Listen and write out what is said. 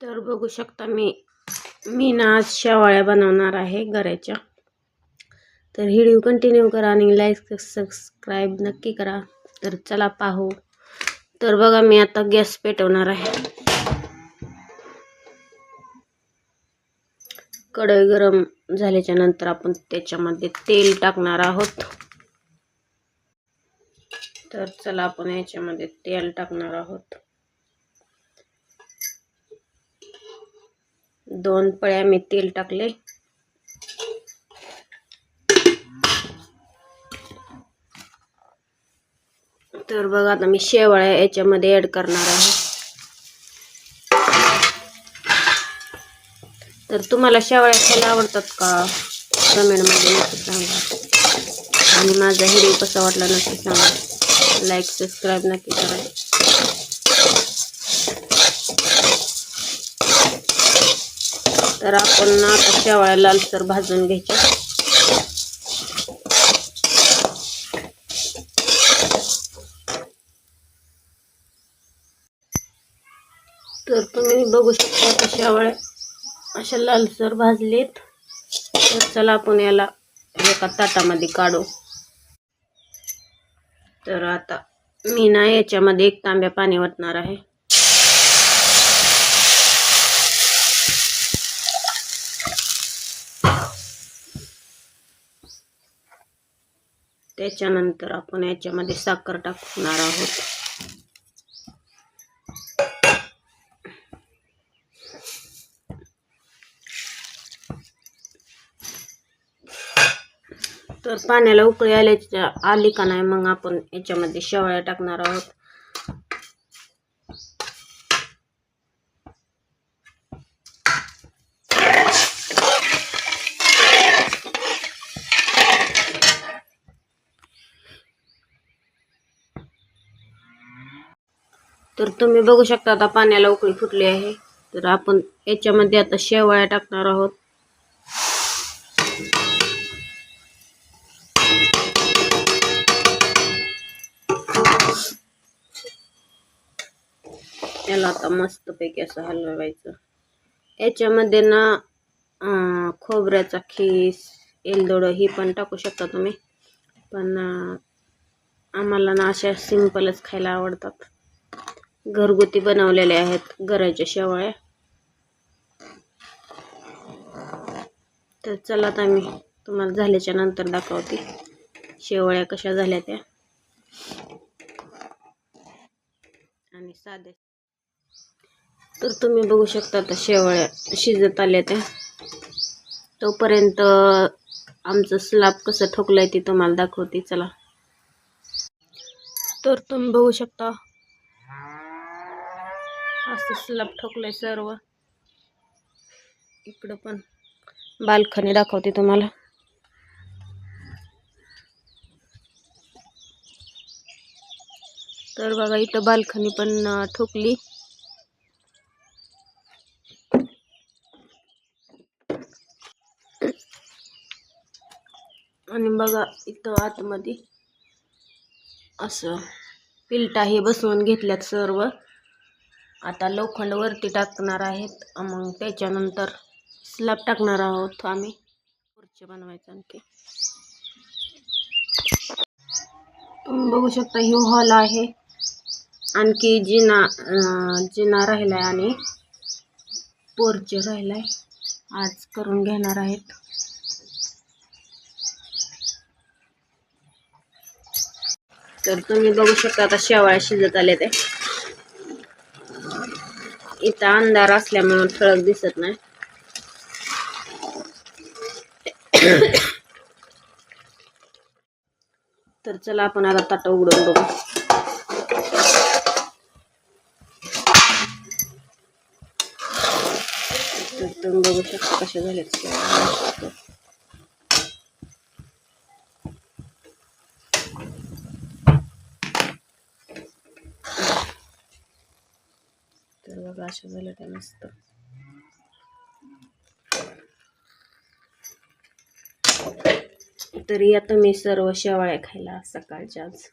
तर बघू शकता मी मी ना आज शेवाळ्या बनवणार आहे गऱ्याच्या तर व्हिडिओ कंटिन्यू करा आणि लाईक सबस्क्राईब नक्की करा. तर चला पाहू. तर बघा मी आता गॅस पेटवणार आहे. कढई गरम झाल्याच्यानंतर आपण त्याच्यामध्ये तेल टाकणार आहोत. तर चला आपण याच्यामध्ये तेल टाकणार आहोत. दोन पळ्या मी तेल टाकले. तर बघा आता मी शेवाळ्या याच्यामध्ये ॲड करणार आहे. तर तुम्हाला शेवाळ्या खायला आवडतात का? कमेंटमध्ये नक्की सांगा. आणि माझा व्हिडिओ कसा वाटला नक्की सांगा. लाईक सबस्क्राईब नक्की करा. तर आपण ना आता शेवाळ्या लालसर भाजून घ्यायच्या. तर तुम्ही बघू शकता आता शेवाळ्या अशा लालसर भाजलेत. तर चला आपण याला एका ताटामध्ये काढू. तर आता मी ना याच्यामध्ये एक तांब्या पाणी वाटणार आहे. त्याच्यानंतर आपण याच्यामध्ये साखर टाकणार आहोत. तर पाण्याला उकळी आल्याच्या आली का नाही मग आपण याच्यामध्ये शेवळ्या टाकणार आहोत. तर तुम्ही बघू शकता आता पाण्याला उकळी फुटली आहे. तर आपण याच्यामध्ये आता शेवाळ्या टाकणार आहोत. याला आता मस्तपैकी असं हलवायचं. याच्यामध्ये ना खोबऱ्याचा खीस एलदोडं ही पण टाकू शकता तुम्ही. पण आम्हाला ना अशा सिंपलच खायला आवडतात. घरगुती बनवलेल्या आहेत घराच्या शेवाळ्या. तर चला आता मी तुम्हाला झाल्याच्यानंतर दाखवते शेवळ्या कशा झाल्या त्या. आणि साध्या. तर तुम्ही बघू शकता आता शेवळ्या शिजत आल्या त्या. तोपर्यंत आमचं स्लाब कसं ठोकलंय ते तुम्हाला दाखवते चला. तर तुम्ही बघू शकता. असं स्लब ठोकलंय सर्व. इकडं पण बाल्कनी दाखवते तुम्हाला. तर बघा इथं बाल्कनी पण ठोकली. आणि बघा इथं आतमध्ये असं पिलटा हे बसवून घेतल्यात सर्व. आता लोखंड वरती टाकणार आहेत. मग त्याच्यानंतर स्लॅब टाकणार आहोत आम्ही. खुर्ची बनवायचं आणखी. तुम्ही बघू शकता ही हॉल आहे. आणखी जिना जिना जिना राहिलाय आणि पोर्च राहिलाय. आज करून घेणार आहेत. तर तुम्ही बघू शकता आता शेवाळ्या शिजत आले ते इथं अंधार असल्यामुळे ठळक दिसत नाही. तर चला आपण आता ताटं उघडून बघू. तर तुम्ही बघू शकता कसे झाले बघा अशा झालं त्या मस्त. तरी आता मी सर्व शेवाळ्या खायला सकाळच्या आज.